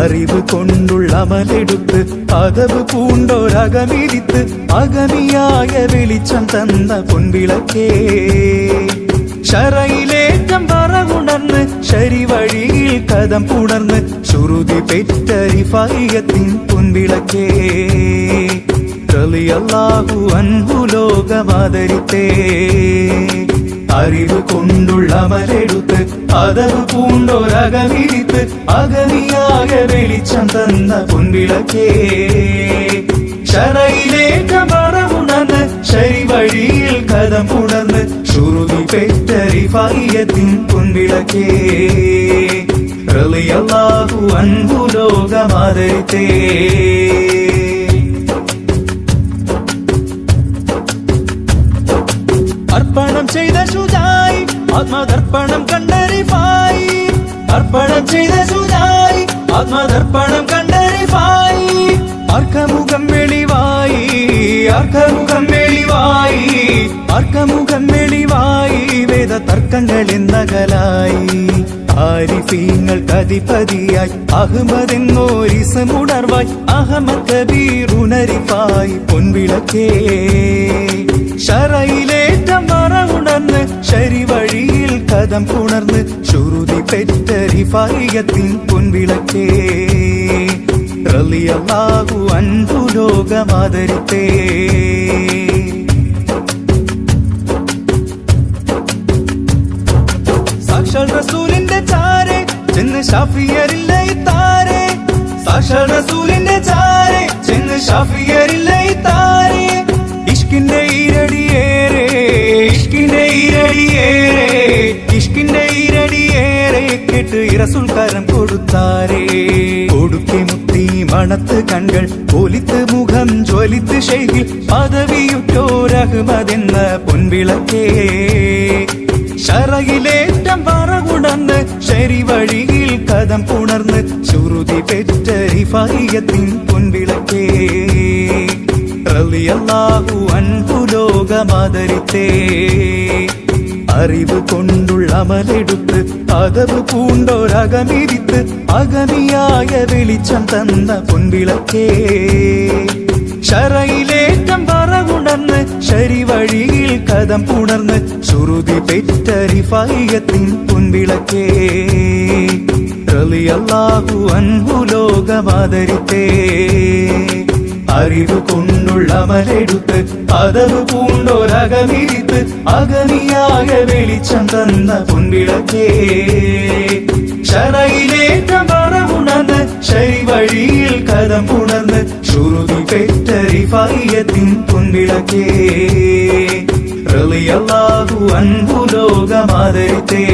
അറിവ് കൊണ്ടുള്ള അമലെടുത്ത് അതവ് പൂണ്ടോരകമിരിത്ത് അഗമിയായ വെളിച്ചം തന്ന പൊൻവിളക്കേ. ശറയിലേറ്റം പറകുണർന്ന് ശരിവഴിയിൽ കഥം പുണർന്ന് ശ്രുതി പെറ്റരിഫായത്തിൻ പൊൻവിളക്കേ. കളിയല്ലാഹു അൻഹു ലോകമാദരിത്തേ. അറിവ് കൊണ്ടുള്ള മരെടുത്ത് അതവ് പൂണ്ടോരകലിരിത്ത് അകമിയായ വെളിച്ചം തന്ന പൊൻവിളക്കേ. ശരയിലേറ്റം ശരി ശരിവഴിയിൽ കഥം പുണർന്ന് പെറ്ററി പെറ്റരിഫായത്തിൻ പൊൻവിളക്കേ. റളിയല്ലാഹു അൻഹു ലോകമാദരിത്തേ. അർപ്പണം ചെയ്ത ശുചായി ആത്മദർപ്പണം കണ്ടരിഫായി അർപ്പണം ചെയ്ത സുജായി ആത്മദർപ്പണം കണ്ടരിഫായി അർക്കമുഖം വെളിവായി. അർക്കമുഖം വെളിവായി. അർക്കമുഖം വെളിവായി. വേദ തർക്കങ്ങൾ എന്നകലായി ആരിഫീങ്ങൾക്ക് അധിപതിയായി അഹമ്മദ് കബീർ ഉണരിപ്പായി. പൊൻവിളക്കേ. ശറയിലേറ്റം മറവുണർന്ന് ശരിവഴിയിൽ കഥം പുണർന്ന് ശ്രുതി പെറ്റരിഫായത്തിൻ പൊൻവിളക്കേ. റളിയല്ലാഹു അൻഹു ലോകമാദരിത്തേ സാക്ഷാൽ റസൂലിന്റെ ചാരെ ചെന്ന് ഷാഫിയറില്ല താരെ. സാക്ഷാൽ റസൂലിന്റെ ചാരെ ചെന്ന് ഷാഫിയറില്ല ഇഷ്കിന്റെ ഈരടിയേറെ കേട്ട് ഇറസുൽ കരം കൊടുത്താരേ. കൊടുക്കെ മുത്തി മണത്ത് കൺകൾ ഒലിത്ത് മുഖം ജ്വലിത്ത് ഷെയ്ഖിൽ പദവിയുറ്റോരഹ്മതെന്ന പൊൻവിളക്കേ. ശറയിലേറ്റം പറകുണർന്ന് ശരിവഴിയിൽ കഥം പുണർന്ന് ശ്രുതി പെറ്റരിഫായത്തിൻ പൊൻവിളക്കേ. റളിയല്ലാഹു അൻപു ലോകമാദരിത്തേ. അറിവ് കൊണ്ടുള്ള അമലെടുത്ത് അതവ് പൂണ്ടോരകമിരിത്ത് അഗമിയായ വെളിച്ചം തന്ന പൊൻവിളക്കേ. ശറയിലേറ്റം പറകുണർന്ന് ശരിവഴിയിൽ കഥം പുണർന്ന് ശ്രുതി പെറ്റരിഫായത്തിൻ പൊൻവിളക്കേ. റളിയല്ലാഹു അൻഹു ലോകമാദരിത്തേ. അറിവ് കൊണ്ടുള്ള മലെടുത്ത് അതവ് പൂണ്ടോരകമിരിത്ത് അഗമിയായ വെളിച്ചം തന്ന പൊൻവിളക്കേ. ശറയിലേറ്റം പറവുണർന്ന് ശരിവഴിയിൽ കഥം പുണർന്ന് ശ്രുതി പെറ്റരിഫായത്തിൻ പൊൻവിളക്കേ. റളിയല്ലാഹു അൻപു ലോകമാദരിത്തേ.